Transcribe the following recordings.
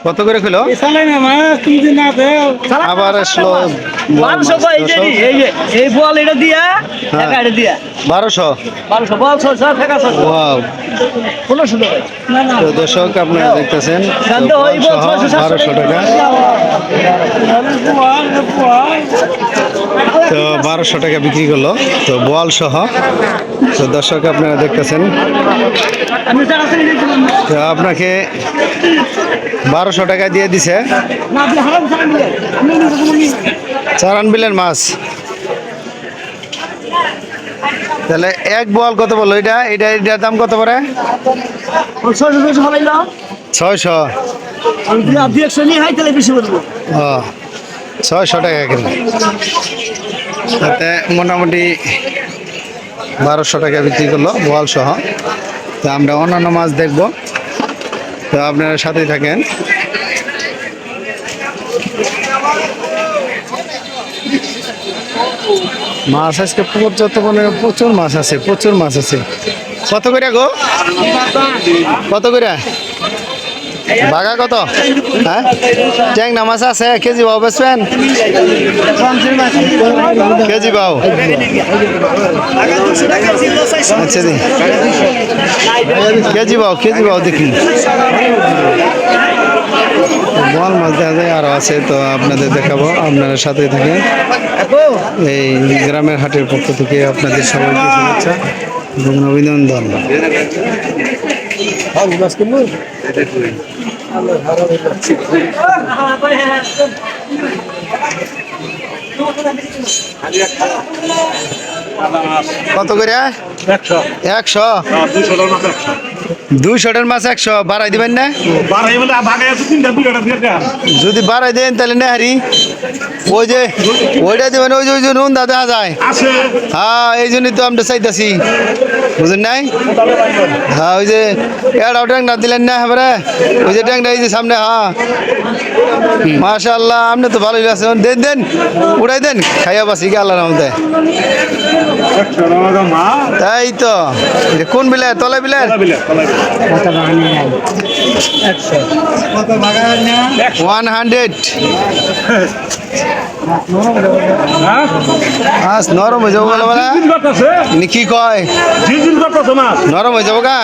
কত করে খেলো আবার আসলো বারোশো হ্যাঁ। দর্শক আপনারা দেখতেছেন হয়, বারোশো টাকা তো বারোশো টাকা বিক্রি করল। তো বোয়াল সহ। তো দর্শক আপনারা দেখতেছেন। তো আপনাকে বারোশো টাকা দিয়ে দিছে। না আপনি হারাম ছাড়া দিলে আমি নিজে কোনো নিয়ে চারান বিলের মাছ। তাহলে এক বোয়াল কত বলল? এটা এটা এটার দাম কত পড়ে? ছয়শো। ছয়শো টাকা কিলো তাতে মোটামুটি বারোশো টাকা বিক্রি করল বোয়াল সহ। তো আমরা অন্যান্য মাছ দেখব। তো আপনারা সাথেই থাকেন। মাছ আজকে পর্যাপ্ত মানে প্রচুর মাছ আছে, প্রচুর মাছ আছে। কত করে গো? কত করে? বাঘা কত? হ্যাঁ? ট্যাংরা মাছ আছে কেজি বাবু বেসবেন কেজি বাবু আচ্ছা দি। কেজি কেজি বাবু দেখি। বল মাছ দেখা যায় আছে, তো আপনাদের দেখাবো, আপনারা সাথে থাকেন। এই গ্রামের হাটের পক্ষ থেকে আপনাদের সবাইকে শুভেচ্ছা এবং অভিনন্দন। কত করে? একশো। দুইশোটার মাছ একশো। বাড়াই দিবেন না? যদি বাড়াই দেন তাহলে নেহারি ওই যে ওইটা দেবেন ওই যে ওই যে নুন দাদা যায়। হ্যাঁ এই জন্যই তো আমরা চাইতেছি। বুঝলেন নাই? হ্যাঁ ওই যে এটাও ট্যাংরা দিলেন না হ্যাঁ ওই যে ট্যাংরা এই যে সামনে হ্যাঁ। মাশা আল্লাহ আপনি তো ভালোই আছেন দেন দেন উড়াই দেন খাইয়া বাসি গে আল্লাহ রহমতে। তাই তো। কোন বিলায় তলে বিলায় ওয়ান হান্ড্রেড। মাছ নরম হয়ে যাব বলে বলে। ইনি কি কয়? নরম হয়ে যাব গা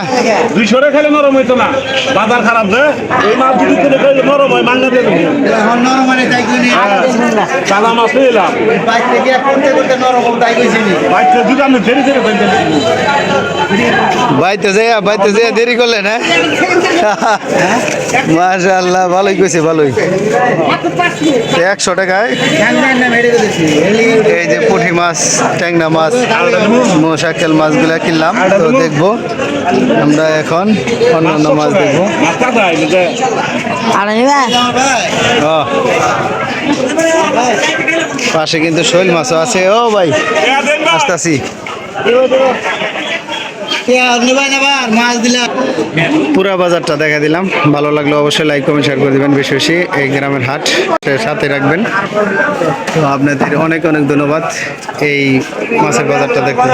দুইশো টাকা খেলে নরম হইতো না। বাজার খারাপ যে? এই মাছ যদি কিনে খাইলে নরম হয় মাঙ্গা দেবো। চালা মাছ নিয়ে এলাম। বাইকটা যদি আমি ধীরে ধীরে ফেলতে বাইতে দেরি করলেন হ্যাঁ? মাশা আল্লাহ ভালোই কইছে ভালোই। একশো এই যে পুঁটি মাছ ট্যাংরা মাছ মশাকেল মাছগুলা কিনলাম তো দেখব। আমরা এখন অন্যান্য মাছ দেখব। পাশে কিন্তু শৈল মাছও আছে। ও ভাই আসতেছি। পুরা বাজারটা দেখা দিলাম। ভালো লাগল অবশ্যই লাইক কমেন্ট শেয়ার করে দিবেন বেশি বেশি এই গ্রামের হাট। সাথে রাখবেন। তো আপনাদের অনেক অনেক ধন্যবাদ এই মাছের বাজারটা দেখতে।